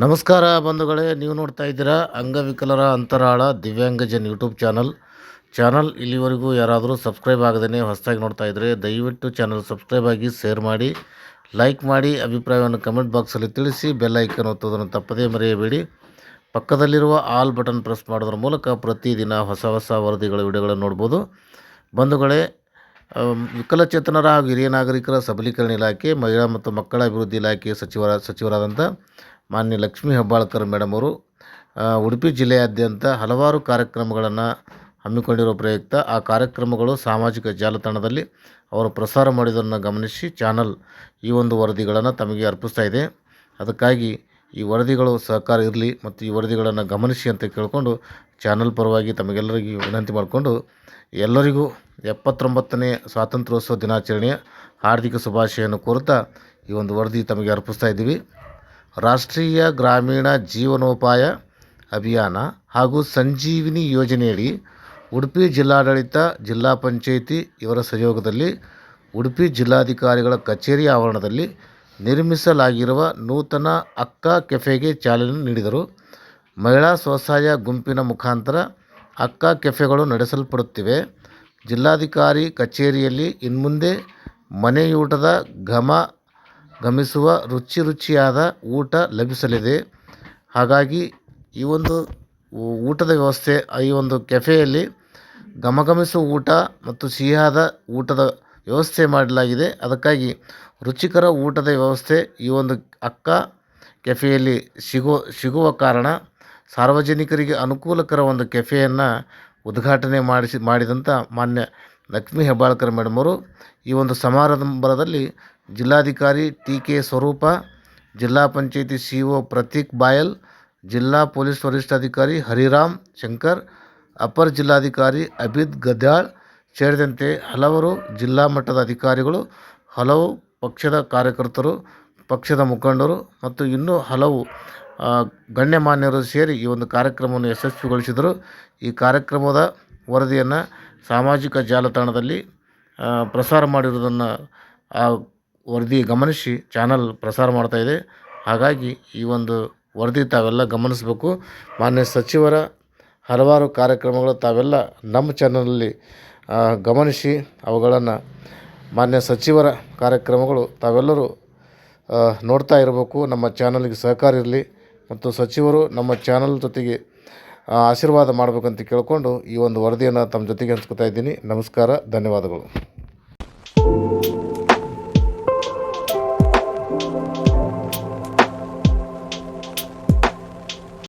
ನಮಸ್ಕಾರ ಬಂಧುಗಳೇ, ನೀವು ನೋಡ್ತಾ ಇದ್ದೀರಾ ಅಂಗವಿಕಲರ ಅಂತರಾಳ ದಿವ್ಯಾಂಗಜನ್ ಯೂಟ್ಯೂಬ್ ಚಾನಲ್. ಚಾನಲ್ ಇಲ್ಲಿವರೆಗೂ ಯಾರಾದರೂ ಸಬ್ಸ್ಕ್ರೈಬ್ ಆಗದೇ ಹೊಸದಾಗಿ ನೋಡ್ತಾ ಇದ್ದರೆ ದಯವಿಟ್ಟು ಚಾನಲ್ ಸಬ್ಸ್ಕ್ರೈಬ್ ಆಗಿ ಶೇರ್ ಮಾಡಿ, ಲೈಕ್ ಮಾಡಿ, ಅಭಿಪ್ರಾಯವನ್ನು ಕಮೆಂಟ್ ಬಾಕ್ಸಲ್ಲಿ ತಿಳಿಸಿ, ಬೆಲ್ ಐಕನ್ ಒತ್ತೋದನ್ನು ತಪ್ಪದೇ ಮರೆಯಬೇಡಿ. ಪಕ್ಕದಲ್ಲಿರುವ ಆಲ್ ಬಟನ್ ಪ್ರೆಸ್ ಮಾಡೋದ್ರ ಮೂಲಕ ಪ್ರತಿದಿನ ಹೊಸ ಹೊಸ ವರದಿಗಳ ವಿಡಿಯೋಗಳನ್ನು ನೋಡ್ಬೋದು. ಬಂಧುಗಳೇ ವಿಕಲಚೇತನರ ಹಾಗೂ ಹಿರಿಯ ನಾಗರಿಕರ ಸಬಲೀಕರಣ ಇಲಾಖೆ, ಮಹಿಳಾ ಮತ್ತು ಮಕ್ಕಳ ಅಭಿವೃದ್ಧಿ ಇಲಾಖೆ ಸಚಿವರ, ಸಚಿವರಾದಂಥ ಮಾನ್ಯ ಲಕ್ಷ್ಮೀ ಹೆಬ್ಬಾಳ್ಕರ್ ಮೇಡಮ್ ಅವರು ಉಡುಪಿ ಜಿಲ್ಲೆಯಾದ್ಯಂತ ಹಲವಾರು ಕಾರ್ಯಕ್ರಮಗಳನ್ನು ಹಮ್ಮಿಕೊಂಡಿರೋ ಪ್ರಯುಕ್ತ ಆ ಕಾರ್ಯಕ್ರಮಗಳು ಸಾಮಾಜಿಕ ಜಾಲತಾಣದಲ್ಲಿ ಅವರು ಪ್ರಸಾರ ಮಾಡಿದ್ದನ್ನು ಗಮನಿಸಿ ಚಾನಲ್ ಈ ಒಂದು ವರದಿಗಳನ್ನು ತಮಗೆ ಅರ್ಪಿಸ್ತಾ ಇದೆ. ಅದಕ್ಕಾಗಿ ಈ ವರದಿಗಳು ಸಹಕಾರ ಇರಲಿ ಮತ್ತು ಈ ವರದಿಗಳನ್ನು ಗಮನಿಸಿ ಅಂತ ಕೇಳಿಕೊಂಡು ಚಾನಲ್ ಪರವಾಗಿ ತಮಗೆಲ್ಲರಿಗೂ ವಿನಂತಿ ಮಾಡಿಕೊಂಡು ಎಲ್ಲರಿಗೂ ಎಪ್ಪತ್ತೊಂಬತ್ತನೇ ಸ್ವಾತಂತ್ರ್ಯೋತ್ಸವ ದಿನಾಚರಣೆಯ ಹಾರ್ದಿಕ ಶುಭಾಶಯನ್ನು ಕೋರುತ್ತಾ ಈ ಒಂದು ವರದಿ ತಮಗೆ ಅರ್ಪಿಸ್ತಾ ಇದ್ದೀವಿ. ರಾಷ್ಟ್ರೀಯ ಗ್ರಾಮೀಣ ಜೀವನೋಪಾಯ ಅಭಿಯಾನ ಹಾಗೂ ಸಂಜೀವಿನಿ ಯೋಜನೆಯಡಿ ಉಡುಪಿ ಜಿಲ್ಲಾಡಳಿತ, ಜಿಲ್ಲಾ ಪಂಚಾಯಿತಿ ಇವರ ಸಹಯೋಗದಲ್ಲಿ ಉಡುಪಿ ಜಿಲ್ಲಾಧಿಕಾರಿಗಳ ಕಚೇರಿ ಆವರಣದಲ್ಲಿ ನಿರ್ಮಿಸಲಾಗಿರುವ ನೂತನ ಅಕ್ಕ ಕೆಫೆಗೆ ಚಾಲನೆ ನೀಡಿದರು. ಮಹಿಳಾ ಸ್ವಸಹಾಯ ಗುಂಪಿನ ಮುಖಾಂತರ ಅಕ್ಕ ಕೆಫೆಗಳು ನಡೆಸಲ್ಪಡುತ್ತಿವೆ. ಜಿಲ್ಲಾಧಿಕಾರಿ ಕಚೇರಿಯಲ್ಲಿ ಇನ್ಮುಂದೆ ಮನೆಯೂಟದ ಘಮ ಗಮಿಸುವ ರುಚಿ ರುಚಿಯಾದ ಊಟ ಲಭಿಸಲಿದೆ. ಹಾಗಾಗಿ ಈ ಒಂದು ಊಟದ ವ್ಯವಸ್ಥೆ, ಈ ಒಂದು ಕೆಫೆಯಲ್ಲಿ ಗಮಗಮಿಸುವ ಊಟ ಮತ್ತು ಸಿಹಿಯಾದ ಊಟದ ವ್ಯವಸ್ಥೆ ಮಾಡಲಾಗಿದೆ. ಅದಕ್ಕಾಗಿ ರುಚಿಕರ ಊಟದ ವ್ಯವಸ್ಥೆ ಈ ಒಂದು ಅಕ್ಕ ಕೆಫೆಯಲ್ಲಿ ಸಿಗೋ, ಸಿಗುವ ಕಾರಣ ಸಾರ್ವಜನಿಕರಿಗೆ ಅನುಕೂಲಕರ ಒಂದು ಕೆಫೆಯನ್ನು ಉದ್ಘಾಟನೆ ಮಾಡಿಸಿ ಮಾಡಿದಂಥ ಮಾನ್ಯ ಲಕ್ಷ್ಮೀ ಹೆಬ್ಬಾಳ್ಕರ್ ಮೇಡಮ್ ಅವರು ಈ ಒಂದು ಸಮಾರಂಭದಲ್ಲಿ ಜಿಲ್ಲಾಧಿಕಾರಿ ಟಿ ಕೆ ಸ್ವರೂಪ, ಜಿಲ್ಲಾ ಪಂಚಾಯಿತಿ ಸಿ ಒ ಪ್ರತೀಕ್ ಬಾಯಲ್, ಜಿಲ್ಲಾ ಪೊಲೀಸ್ ವರಿಷ್ಠಾಧಿಕಾರಿ ಹರಿರಾಮ್ ಶಂಕರ್, ಅಪರ್ ಜಿಲ್ಲಾಧಿಕಾರಿ ಅಬಿದ್ ಗದ್ಯಾಳ್ ಸೇರಿದಂತೆ ಹಲವರು ಜಿಲ್ಲಾ ಮಟ್ಟದ ಅಧಿಕಾರಿಗಳು, ಹಲವು ಪಕ್ಷದ ಕಾರ್ಯಕರ್ತರು, ಪಕ್ಷದ ಮುಖಂಡರು ಮತ್ತು ಇನ್ನೂ ಹಲವು ಗಣ್ಯಮಾನ್ಯರು ಸೇರಿ ಈ ಒಂದು ಕಾರ್ಯಕ್ರಮವನ್ನು ಯಶಸ್ವಿಗೊಳಿಸಿದರು. ಈ ಕಾರ್ಯಕ್ರಮದ ವರದಿಯನ್ನು ಸಾಮಾಜಿಕ ಜಾಲತಾಣದಲ್ಲಿ ಪ್ರಸಾರ ಮಾಡಿರುವುದನ್ನು ವರದಿ ಗಮನಿಸಿ ಚಾನಲ್ ಪ್ರಸಾರ ಮಾಡ್ತಾ ಇದೆ. ಹಾಗಾಗಿ ಈ ಒಂದು ವರದಿ ತಾವೆಲ್ಲ ಗಮನಿಸಬೇಕು. ಮಾನ್ಯ ಸಚಿವರ ಹಲವಾರು ಕಾರ್ಯಕ್ರಮಗಳು ತಾವೆಲ್ಲ ನಮ್ಮ ಚಾನಲಲ್ಲಿ ಗಮನಿಸಿ ಅವುಗಳನ್ನು ಮಾನ್ಯ ಸಚಿವರ ಕಾರ್ಯಕ್ರಮಗಳು ತಾವೆಲ್ಲರೂ ನೋಡ್ತಾ ಇರಬೇಕು. ನಮ್ಮ ಚಾನಲ್ಗೆ ಸಹಕಾರ ಇರಲಿ ಮತ್ತು ಸಚಿವರು ನಮ್ಮ ಚಾನಲ್ ಜೊತೆಗೆ ಆಶೀರ್ವಾದ ಮಾಡಬೇಕಂತ ಕೇಳಿಕೊಂಡು ಈ ಒಂದು ವರದಿಯನ್ನು ತಮ್ಮ ಜೊತೆಗೆ ಹಂಚ್ಕೊತಾ ಇದ್ದೀನಿ. ನಮಸ್ಕಾರ, ಧನ್ಯವಾದಗಳು.